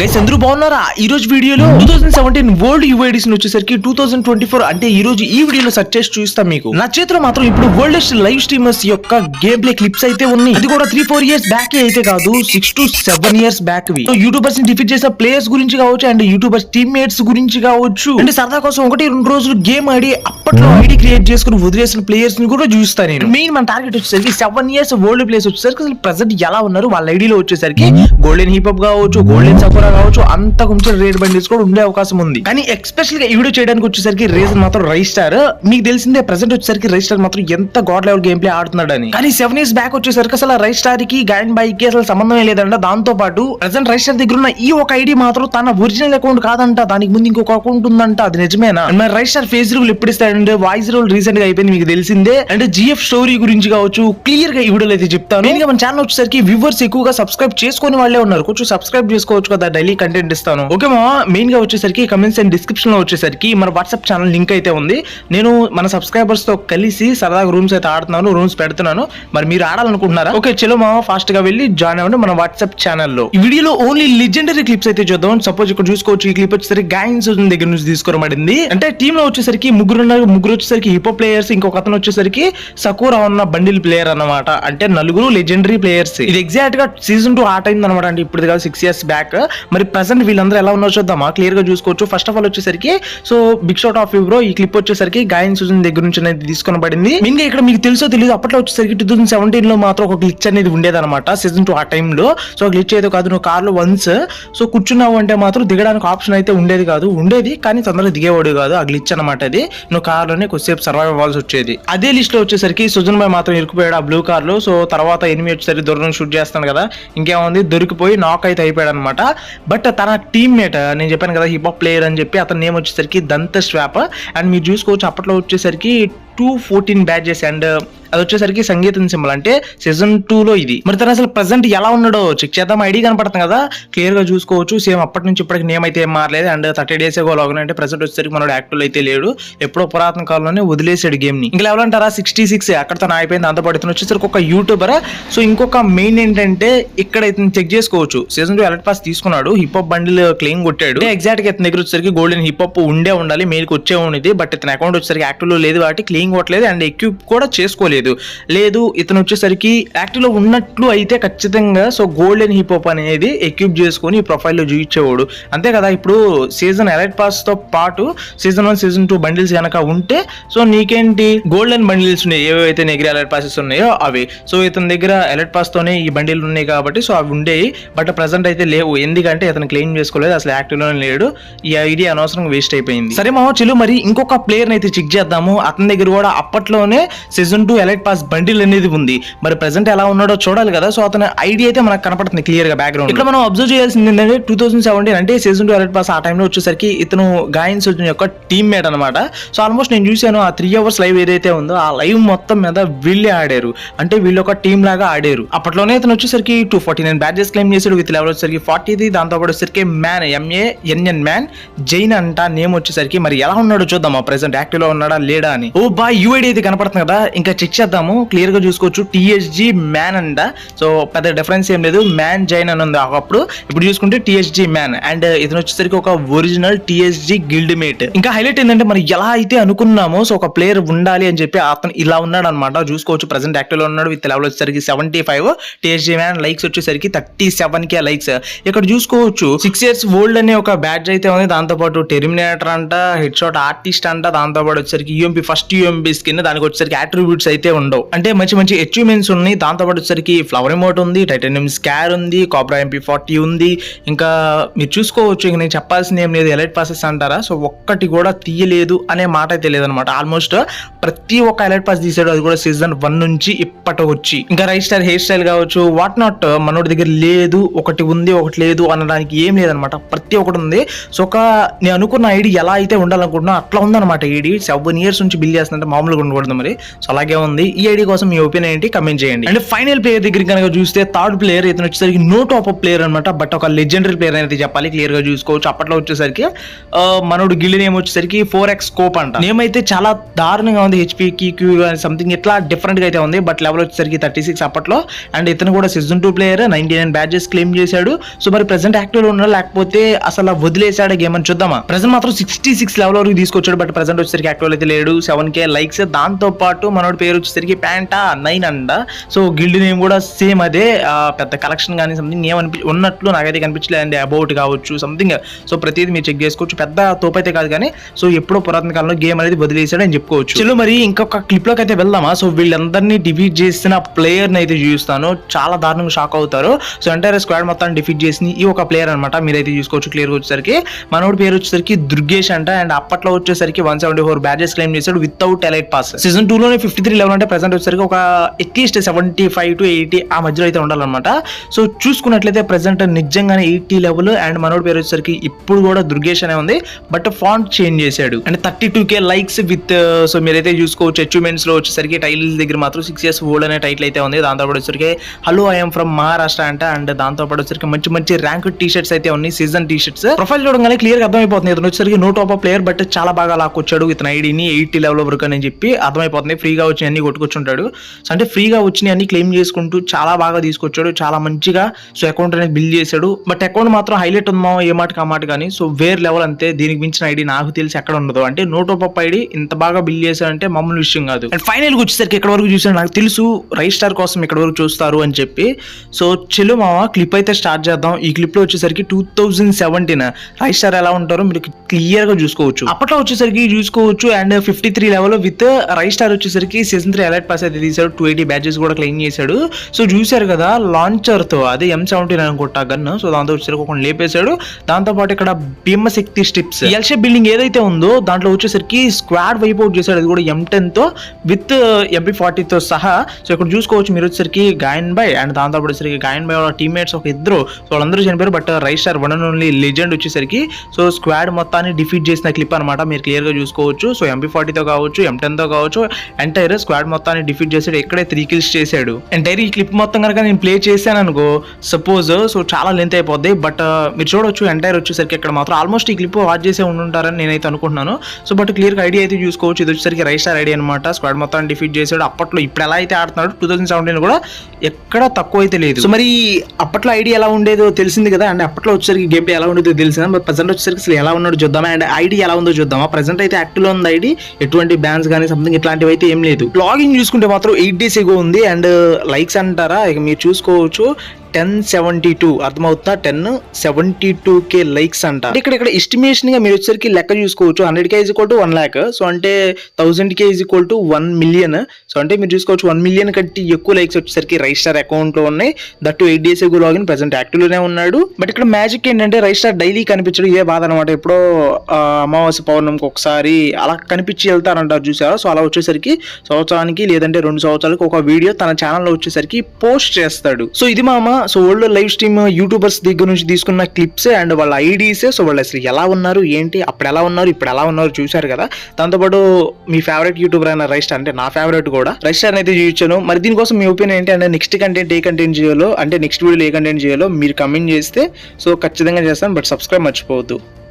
Guys అందరూ బాగున్నారా? ఈ రోజు వీడియోలో two thousand seventeen world UIDs వచ్చేసరికి టూ థౌసండ్ ట్వంటీ ఫోర్ అంటే ఈ రోజు ఈ వీడియోలో సెర్చ్ చేసి చూస్తాం మీకు. నా చేతిలో మాత్రం ఇప్పుడు వరల్డ్ లైవ్ స్ట్రీమర్స్ యొక్క గేమ్ ప్లే క్లిప్స్ అయితే ఉన్నాయి. అది కూడా త్రీ ఫోర్ ఇయర్స్ బ్యాక్ అయితే కాదు six to seven years back యూట్యూబర్స్ని defeat చేసిన ప్లేయర్స్ గురించి కావచ్చు అండ్ యూట్యూబర్స్ టీమ్మేట్స్ గురించి కావచ్చు. అంటే సరదా కోసం ఒకటి రెండు రోజులు గేమ్ ఆడి అప్పట్లో ఐడి క్రియేట్ చేసుకుని వదిలేసిన ప్లేయర్స్ని కూడా చూస్తాను నేను. మెయిన్ మన టార్గెట్ వచ్చేసరికి సెవెన్ ఇయర్స్ వరల్డ్ ప్లేయర్స్ వచ్చేసరికి అసలు ప్రెసెంట్ ఎలా ఉన్నారు వాళ్ళ ఐడిలో వచ్చేసరికి గోల్డెన్ హిప్ హాప్ కావచ్చు గోల్డెన్ సఫోరా కావచ్చు అంతకు కొంచెం రేట్ బండిల్స్ కూడా ఉండే అవకాశం ఉంది. కానీ ఎక్స్పెషల్గా ఈ వీడియో చేయడానికి వచ్చేసరికి రీజన్ మాత్రం రైస్టార్ మీకు తెలిసిందే ప్రెసెంట్ వచ్చేసరికి రైస్టార్ మాత్రం ఎంత గాడ్ లెవెల్ గేమ్ ప్లే ఆడుతున్నాడని. కానీ సెవెన్ ఇయర్స్ బ్యాక్ వచ్చేసరికి అసలు రైస్టార్కి గాయన్ బైక్కి అసలు సంబంధమే లేదంట. దాంతో పాటు ప్రెసెంట్ రైస్టార్ దగ్గర ఉన్న ఈ ఒక ఐడి మాత్రం తన ఒరిజినల్ అకౌంట్ కాదంట. దానికి ముందు ఇంకొక అకౌంట్ ఉందంట. అది నిజమేనా? And మరి రైస్టార్ ఫేస్ రూల్ ఎప్పుడు ఇస్తాడంటే వాయిస్ రూల్ రీసెంట్గా అయిపోయింది మీకు తెలిసిందే. అంటే జిఎఫ్ స్టోరీ గురించి కావచ్చు క్లియర్గా ఈ వీడియోలో అయితే చెప్తాను. మెయిన్ మన ఛానల్ వచ్చేసరికి వ్యూవర్స్ ఎక్కువగా సబ్స్క్రైబ్ చేసుకుని వాళ్ళే ఉన్నారు. కొంచెం సబ్స్క్రైబ్ చేసుకోవచ్చు కదా డైలీ కంటెంట్ ఇస్తాను. ఓకే మా మెయిన్గా వచ్చేసరికి కమెంట్స్ అండ్ డిస్క్రిప్షన్లో వచ్చేసరికి మన వాట్సాప్ ఛానల్ లింక్ అయితే ఉంది. నేను మన సబ్స్క్రైబర్స్తో కలిసి సరదాగా రూమ్స్ అయితే ఆడుతున్నాను రూమ్స్ పెడుతున్నాను. మరి మీరు ఆడాలనుకుంటున్నారా? ఓకే చలో మా ఫాస్ట్గా వెళ్ళి జాయిన్ అవ్వండి మన వాట్సాప్ ఛానల్లో ఈ వీడియోలో ఓన్లీ లిజెండరీ క్లిప్స్ అయితే చూద్దాం. సపోజ్ ఇక్కడ చూసుకోవచ్చు ఈ క్లిప్ వచ్చేసరికి గాయన్స్ దగ్గర నుంచి తీసుకోబడింది. అంటే టీమ్లో వచ్చేసరికి ముగ్గురు ఉన్నారు. ముగ్గురు వచ్చేసరికి హిపో ప్లేయర్స్ ఇంకొక అతను వచ్చేసరికి సకూరా ఉన్న బండిల్ ప్లేయర్ అన్నమాట. అంటే నలుగురు లెజెండరీ ప్లేయర్స్ ఇది ఎగ్జాక్ట్గా సీజన్ టూ ఆట అయింది అనమాట అంటే ఇప్పుడు కాదు సిక్స్ ఇయర్స్ బ్యాక్ మరి ప్రజెంట్ వీళ్ళందరూ ఎలా ఉన్నారో చూద్దామా క్లియర్గా చూసుకోవచ్చు. ఫస్ట్ ఆఫ్ ఆల్ వచ్చేసరికి so big shot of bro ఈ క్లిప్ వచ్చేసరికి గాయన్ సుజన్ దగ్గర నుంచి అనేది తీసుకొని ఇంకా ఇక్కడ మీకు తెలుసో తెలియదు అప్పట్లో వచ్చేసరికి టూ థౌసండ్ సెవెంటీన్లో మాత్రం ఒక గ్లిచ్ అనేది ఉండేదన్నమాట సీజన్ టూ ఆ టైంలో సో గ్లిచ్ అయితే కాదు నువ్వు కార్లో వన్స్ సో కూర్చున్నావు అంటే మాత్రం దిగడానికి ఆప్షన్ అయితే ఉండేది కాదు. ఉండేది కానీ తొందరగా దిగేవాడు కాదు. ఆ గ్లిచ్ అనమాట అది. నువ్వు కార్లోనే కొద్దిసేపు సర్వైవ్ అవ్వాల్సి వచ్చేది. అదే లిస్ట్లో వచ్చేసరికి సుజన్ బాయ్ మాత్రం ఇరుకుపోయాడు ఆ బ్లూ కార్లో. సో తర్వాత ఎనిమిది వచ్చేసరికి దూరం షూట్ చేస్తాను కదా. ఇంకేముంది? దొరికిపోయి నాక్ అయితే అయిపోయాడు అనమాట బట్ తన టీమ్మేట్ నేను చెప్పాను కదా హిప్ హాప్ ప్లేయర్ అని చెప్పి అతని నేమ్ వచ్చేసరికి దంత స్వాప్ అండ్ మీరు చూసుకోవచ్చు అప్పట్లో వచ్చేసరికి టూ ఫోర్టీన్ బ్యాచెస్ అండ్ అది వచ్చేసరికి సంగీతం సింబల్ అంటే సీజన్ టూ లో ఇది. మరి తను అసలు ప్రజెంట్ ఎలా ఉన్నాడో చెక్ చేద్దాం. ఐడి కనపడుతుంది కదా. క్లియర్గా చూసుకోవచ్చు. సేమ్ అప్పటి నుంచి ఇప్పటికి నేమ్ అయితే ఏం మారలేదు. And thirty days ago login అంటే ప్రెసెంట్ వచ్చేసరికి మనోడు యాక్టివ్ అయితే లేడు. ఎప్పుడో పురాతన కాలంలోనే వదిలేసాడు గేమ్ని. ఇంకా ఎవరంటారా? అంటారా సిక్స్టీ సిక్స్ అక్కడ తను అయిపోయింది అందపడుతున్న వచ్చేసరికి ఒక యూట్యూబర్ సో ఇంకొక మెయిన్ ఏంటంటే ఇక్కడ ఇతను చెక్ చేసుకోవచ్చు. సీజన్ టూ ఎలర్ట్ పాస్ తీసుకున్నాడు. హిప్ హాప్ బండిల్ క్లెయిమ్ కొట్టాడు. ఎగ్జాక్ట్గా ఇతని దగ్గర వచ్చేసరికి గోల్డెన్ హిప్ హాప్ ఉండే ఉండాలి. మెయిల్కి వచ్చే ఉండేది. బట్ ఇతని అకౌంట్ వచ్చేసరికి యాక్టివ్లో లేదు కాబట్టి క్లెయిమ్ కొట్టలేదు అండ్ ఎక్విప్ కూడా చేసుకోలేదు. లేదు ఇతను వచ్చేసరికి యాక్టివ్లో ఉన్నట్లు అయితే ఖచ్చితంగా సో గోల్డెన్ హిప్ హాప్ అనేది ఎక్విప్ చేసుకొని ఈ ప్రొఫైల్లో చూపించేవాడు. అంతే కదా ఇప్పుడు సీజన్ ఎలైట్ పాస్తో పాటు season one season two bundles కనుక ఉంటే సో నీకేంటి? గోల్డెన్ బండిల్స్ ఉన్నాయి. ఏవైతే దగ్గర ఎలైట్ పాసెస్ ఉన్నాయో అవి. సో ఇతని దగ్గర ఎలైట్ పాస్ తోనే ఈ బండిలు ఉన్నాయి కాబట్టి సో అవి ఉండేవి బట్ ప్రజెంట్ అయితే లేవు. ఎందుకంటే ఇతను క్లెయిమ్ చేసుకోలేదు. అసలు యాక్టివ్లోనే లేడు. ఈ ఐడియా అనవసరంగా వేస్ట్ అయిపోయింది. సరే మామ చిలు మరి ఇంకొక ప్లేయర్ అయితే చెక్ చేద్దాము. అతని దగ్గర కూడా అప్పట్లోనే season two elite pass bundle అనేది ఉంది. మరి ప్రెసెంట్ ఎలా ఉన్నాడో చూడాలి కదా. సో అతని ఐడియా అయితే మనకు కనపడుతుంది క్లియర్గా బ్యాక్గ్రౌండ్ ఇక్కడ మనం అబ్జర్వ్ చేయాల్సింది ఏంటంటే టూ థౌసండ్ సెవెంటీన్ అంటే సీజన్ టూ ఎలైట్ పాస్ ఆ టైంలో వచ్చేసరికి ఇతను గాయన్ సోజన్ యొక్క టీమ్ మేట్ అనమాట సో ఆల్మోస్ట్ నేను చూశాను ఆ త్రీ అవర్స్ లైవ్ ఏదైతే ఉందో ఆ లైవ్ మొత్తం మీద వీళ్ళే ఆడారు. అంటే వీళ్ళు ఒక టీం లాగా ఆడారు. అప్పట్లోనే ఇతను వచ్చేసరికి two forty nine badges claim చేశాడు. విత్ లెవెల్ వచ్చేసరికి ఫార్టీది దాంతో పాటు వచ్చేసరికి man MA NN man Jain అంట నేమ్ వచ్చేసరికి మరి ఎలా ఉన్నాడో చూద్దాం. ప్రెసెంట్ యాక్టివ్లో ఉన్నాడా లేడా అని. ఓ బా యూఐడి అయితే కనపడుతుంది కదా ఇంకా చెక్ చేద్దాము. క్లియర్గా చూసుకోవచ్చు. టిఎస్జి మ్యాన్ అంట. సో పెద్ద డిఫరెన్స్ ఏం లేదు. మ్యాన్ జైన్ అని ఉంది ఒకప్పుడు ఇప్పుడు చూసుకుంటే టిఎస్జి మ్యాన్ అండ్ ఇతను వచ్చేసరికి ఒక ఒరిజినల్ టిఎస్జి గిల్డ్ మేట్ ఇంకా హైలైట్ ఏంటంటే మనం ఎలా అయితే అనుకున్నామో సో ఒక ప్లేయర్ ఉండాలి అని చెప్పి అతను ఇలా ఉన్నాడు అనమాట చూసుకోవచ్చు ప్రెసెంట్ యాక్టివ్లో ఉన్నాడు. విత్ లెవెల్ వచ్చేసరికి seventy five TSG man likes వచ్చేసరికి థర్టీ సెవెన్ కే లైక్స్ ఇక్కడ చూసుకోవచ్చు సిక్స్ ఇయర్స్ ఓల్డ్ అనే ఒక బ్యాడ్జ్ అయితే ఉంది. దాంతో పాటు టెర్మినేటర్ అంట. హెడ్ షాట్ ఆర్టిస్ట్ అంట దాంతో పాటు వచ్చేసరికి యూఎంపీ ఫస్ట్ ఎంబీ స్కిన్ దానికి వచ్చేసరికి అట్రిబ్యూట్స్ అయితే ఉండవు. అంటే మంచి మంచి అచీవ్మెంట్స్ ఉన్నాయి. దాంతో పాటు వచ్చేసరికి ఫ్లవర్ ఎమోట్ ఉంది టైటానియం స్కార్ ఉంది కాబ్రా ఎంపీ ఫార్టీ ఉంది. ఇంకా మీరు చూసుకోవచ్చు ఇంక నేను చెప్పాల్సింది ఏం లేదు ఎలైట్ పాసెస్ అంటారా? సో ఒక్కటి కూడా తీయలేదు అనే మాట అయితే లేదనమాట. ఆల్మోస్ట్ ప్రతి ఒక్క ఎలైట్ పాస్ తీసాడు అది కూడా సీజన్ వన్ నుంచి ఇప్పటి వచ్చి. ఇంకా రైట్ స్టైల్ హెయిర్ స్టైల్ కావచ్చు వాట్ నాట్ మనోడి దగ్గర లేదు ఒకటి ఉంది ఒకటి లేదు అనడానికి ఏం లేదనమాట. ప్రతి ఒక్కటి ఉంది. సో ఒక నేను అనుకున్న ఐడి ఎలా అయితే ఉండాలనుకుంటున్నా అట్లా ఉందన్నమాట. ఐడి సెవెన్ ఇయర్స్ నుంచి బిల్ చేస్తుంటే అంటే మామూలుగా ఉండకూడదు మరి. సో అలాగే ఉంది. ఈ ఐడి కోసం మీ ఒపీనియన్ ఏంటి? కమెంట్ చేయండి. అండ్ ఫైనల్ ప్లేయర్ దగ్గర కనుక చూస్తే థర్డ్ ప్లేయర్ ఇతను వచ్చేసరికి నో టాప్ అప్ ప్లేయర్ అనమాట బట్ ఒక లెజెండరీ ప్లేయర్ అనేది చెప్పాలి క్లియర్గా చూసుకోవచ్చు. అప్పట్లో వచ్చేసరికి మనోడు గిల్లి నేమ్ వచ్చేసరికి ఫోర్ ఎక్స్ స్కోప్ అంట. నేమ్ అయితే చాలా దారుణంగా ఉంది హెచ్పి క్యూ సంథింగ్ ఇట్లా డిఫరెంట్గా అయితే ఉంది బట్ లెవెల్ వచ్చేసరికి థర్టీ సిక్స్ అప్పట్లో. అండ్ ఇతను కూడా season two player ninety nine badges claim చేశాడు. సో మరి ప్రెసెంట్ యాక్టివ్ ఉన్నాడా లేకపోతే అసలు వదిలేసాడు గేమ్ అని చూద్దామా? ప్రెసెంట్ మాత్రం సిక్స్టీ సిక్స్ లెవెల్ వరకు తీసుకొచ్చాడు బట్ ప్రెసెంట్ వచ్చేసరికి యాక్టివ్ అయితే లేడు. సెవెన్ కే లైక్స్ దాంతో పాటు మనోడి పేరు వచ్చేసరికి ప్యాంటా నైన్ అండ సో గిల్డ్ నేమ్ కూడా సేమ్ అదే. పెద్ద కలెక్షన్ కానీ సంథింగ్ ఏమనిపి ఉన్నట్లు నాకైతే కనిపించలేదండి. అబౌట్ కావచ్చు సంథింగ్ సో ప్రతిదీ మీరు చెక్ చేసుకోవచ్చు. పెద్ద తోపు అయితే కాదు కానీ సో ఎప్పుడో పురాతన కాలంలో గేమ్ అనేది వదిలేసాడు అని చెప్పుకోవచ్చు. చలో మరి ఇంకొక క్లిప్లోకి అయితే వెళ్దామా? సో వీళ్ళందరినీ డిఫీట్ చేసిన ప్లేయర్ని అయితే చూస్తాను చాలా దారుణంగా షాక్ అవుతారు. సో ఎంటైర్ స్క్వాడ్ మొత్తాన్ని డిఫీట్ చేసిన ఈ ఒక ప్లేయర్ అనమాట మీరైతే చూసుకోవచ్చు క్లియర్ వచ్చేసరికి. మనోడి పేరు వచ్చేసరికి దుర్గేష్ అంట. అండ్ అప్పట్లో వచ్చేసరికి one seventy four badges claim చేశాడు. Without elite pass season two లోనే ఫిఫ్టీ త్రీ లెవెల్ అంటే ప్రెసెంట్ వచ్చేసరికి ఒక at least seventy five to eighty ఆ మధ్యలో అయితే ఉండాలన్నమాట. సో చూసుకున్నట్లయితే ప్రెసెంట్ నిజంగానే ఎయిటీ లెవెల్ అండ్ మనోడి పేరు వచ్చేసరికి ఇప్పుడు కూడా దుర్గేష్ అనే ఉంది. బట్ ఫాంట్ చేంజ్ చేశాడు. And thirty two K likes with so మీరైతే చూసుకోవచ్చు అచీవ్మెంట్స్లో వచ్చేసరికి టైటిల్స్ దగ్గర మాత్రం సిక్స్ ఇయర్స్ ఓల్డ్ అనే టైటిల్ అయితే ఉంది. దాంతో పాటు వచ్చేసరికి హలో ఐఎమ్ ఫ్రమ్ మహారాష్ట్ర అంట. అండ్ దాంతో పాటు వచ్చేసరికి మంచి మంచి ర్యాంక్ టీ షర్ట్స్ అయితే ఉన్నాయి సీజన్ టీ షర్ట్స్ ప్రొఫైల్ చూడగానే క్లియర్గా అర్థమైపోతుంది. ఇతను వచ్చేసరికి నో టాప్ ప్లేయర్ బట్ చాలా బాగా లాక్కొచ్చాడు. ఇతను ఐడిని ఎయిటీ లెవెల్ వరకు అని చెప్పి అర్థమైపోతుంది. ఫ్రీగా వచ్చి అన్ని కొట్టుకొచ్చుంటాడు. అంటే ఫ్రీగా వచ్చిన అన్ని క్లెయిమ్ చేసుకుంటూ చాలా బాగా తీసుకొచ్చాడు. చాలా మంచిగా సో అకౌంట్ అనేది బిల్డ్ చేశాడు. బట్ అకౌంట్ మాత్రం హైలైట్ ఉందా ఏ మాట కామాట కానీ సో వేర్ లెవెల్ అంతే. దీనికి మించిన ఐడి నాకు తెలిసి ఎక్కడ ఉండదు. అంటే నోటో టాప్ ఐడి ఇంత బాగా బిల్డ్ చేశాడంటే మామూలు విషయం కాదు. అండ్ ఫైనల్ వచ్చేసరికి ఇక్కడ వరకు చూసాను నాకు తెలుసు రైస్టార్ కోసం ఇక్కడ వరకు చూస్తారు అని చెప్పి. సో చెల్లు మామ క్లిప్ అయితే స్టార్ట్ చేద్దాం. ఈ క్లిప్లో వచ్చేసరికి two thousand seventeen Raistar star ఎలా ఉంటారో మీరు క్లియర్గా చూసుకోవచ్చు. అప్పట్లో వచ్చేసరికి చూసుకోవచ్చు. And fifty three level with right star వచ్చేసరికి సీజన్ త్రీ అలర్ట్ పాస్ అయితే తీశాడు. టూ ఎయిటీ బ్యాచెస్ కూడా క్లెయిమ్ చేశాడు. సో చూశారు కదా లాంచర్తో అదే ఎం సెవెంటీన్ అనుకుంటా గన్ సో దాంతో వచ్చేసరికి ఒక లేపేశాడు. దాంతో పాటు ఇక్కడ భీమశక్తి స్టిప్స్ ఎల్ షేప్ బిల్డింగ్ ఏదైతే ఉందో దాంట్లో వచ్చేసరికి స్క్వాడ్ వైప్ అవుట్ చేశాడు. అది కూడా ఎం టెన్తో విత్ ఎంపీ తో సహా. సో ఇక్కడ చూసుకోవచ్చు మీరు వచ్చేసరికి గాయన్ బై అండ్ దాంతో వచ్చేసరికి గాయన్ బై వాళ్ళ టీమ్మేట్స్ ఒక ఇద్దరు. సో వాళ్ళందరూ చనిపోయారు. But right star one and only legend వచ్చేసరికి. సో స్క్వాడ్ మొత్తాన్ని డిఫీట్ చేసిన క్లిప్ అనమాట మీరు క్లియర్గా చూసుకోవచ్చు. సో ఎంపీ తో కావచ్చు ఎంటెన్తో కావచ్చు ఎంటైర్ స్క్వాడ్ మొత్తాన్ని డిఫీట్ చేశాడు ఇక్కడే త్రీ కిల్స్ చేశాడు ఎంటైర్ ఈ క్లిప్ మొత్తం కనుక నేను ప్లే చేశాను అనుకో సపోజ్ సో చాలా లెంత్ అయిపోద్ది. బట్ uh, మీరు చూడొచ్చు ఎంటైర్ వచ్చేసరికి ఇక్కడ మాత్రం ఆల్మోస్ట్ ఈ క్లిప్ వాచ్ చేసే ఉంటుంటారని నేనైతే అనుకుంటున్నాను. సో బట్ క్లియర్ ఐడియా అయితే చూసుకోవచ్చు. ఇది వచ్చేసరికి రైట్ స్టార్ ఐడియా అనమాట స్క్వాడ్ మొత్తాన్ని డిఫీట్ చేశాడు అప్పట్లో ఇప్పుడు ఎలా అయితే ఆడుతున్నాడు టూ థౌసండ్ సెవెంటీన్ కూడా ఎక్కడ తక్కువ అయితే లేదు. సో మరి అప్పట్లో ఐడియా ఎలా ఉండేదో తెలిసింది కదా? అండ్ అప్పట్లో వచ్చేసరికి గేమ్ ఎలా ఉండేదో తెలిసిందా? బట్ ప్రజెంట్ వచ్చేసరికి అసలు ఎలా ఉన్నాడో చూద్దామా? అండ్ ఐడి ఎలా ఉందో చూద్దామా? ప్రజెంట్ అయితే యాక్టివ్లో ఉంది. ఐడి ఎటువంటి బ్యాన్స్ కానీ సంథింగ్ ఇట్లాంటివి అయితే ఏం లేదు. లాగిన్ చూసుకుంటే మాత్రం ఎయిట్ డేస్ ఎగో ఉంది అండ్ లైక్స్ uh, అంటారా? ఇక మీరు చూసుకోవచ్చు. టెన్ సెవెంటీ టూ అర్థమవుతుందా? Ten seventy two K likes అంట ఇక్కడ ఇక్కడ ఎస్టిమేషన్గా మీరు వచ్చేసరికి లెక్క చూసుకోవచ్చు. Hundred K equal to one lakh so అంటే thousand K equal to one million so అంటే మీరు చూసుకోవచ్చు వన్ మిలియన్ కంటే ఎక్కువ లైక్స్ వచ్చేసరికి రైస్టార్ అకౌంట్లో ఉన్నాయి. That eight days ago login present యాక్టివ్లోనే ఉన్నాడు. బట్ ఇక్కడ మ్యాజిక్ ఏంటంటే రైస్టార్ డైలీ కనిపించడం ఏ బాధ అనమాట ఎప్పుడో అమావాస్య పౌర్ణమికి ఒకసారి అలా కనిపించి వెళ్తారంటారు చూసారా? సో అలా వచ్చేసరికి సంవత్సరానికి లేదంటే రెండు సంవత్సరాలకు ఒక వీడియో తన ఛానల్లో వచ్చేసరికి పోస్ట్ చేస్తాడు. సో ఇది మామ so old live stream YouTubers దగ్గర నుంచి తీసుకున్న క్లిప్స్ అండ్ వాళ్ళ ఐడీసే. సో వాళ్ళు అసలు ఎలా ఉన్నారు ఏంటి అప్పుడు ఎలా ఉన్నారు ఇప్పుడు ఎలా ఉన్నారు చూశారు కదా. దాంతోపాటు మీ ఫేవరెట్ యూట్యూబర్ అయిన రైస్టార్ అంటే నా ఫేవరెట్ కూడా. రైస్టార్ అయితే చూపించాను. మరి దీనికోసం మీ ఒపీనియన్ ఏంటి? అంటే నెక్స్ట్ కంటెంట్ ఏ కంటెంట్ చేయాలో అంటే నెక్స్ట్ వీడియోలో ఏ కంటెంట్ చేయాలో మీరు కమెంట్ చేస్తే సో ఖచ్చితంగా చేస్తాను బట్ సబ్స్క్రైబ్ మర్చిపోవద్దు.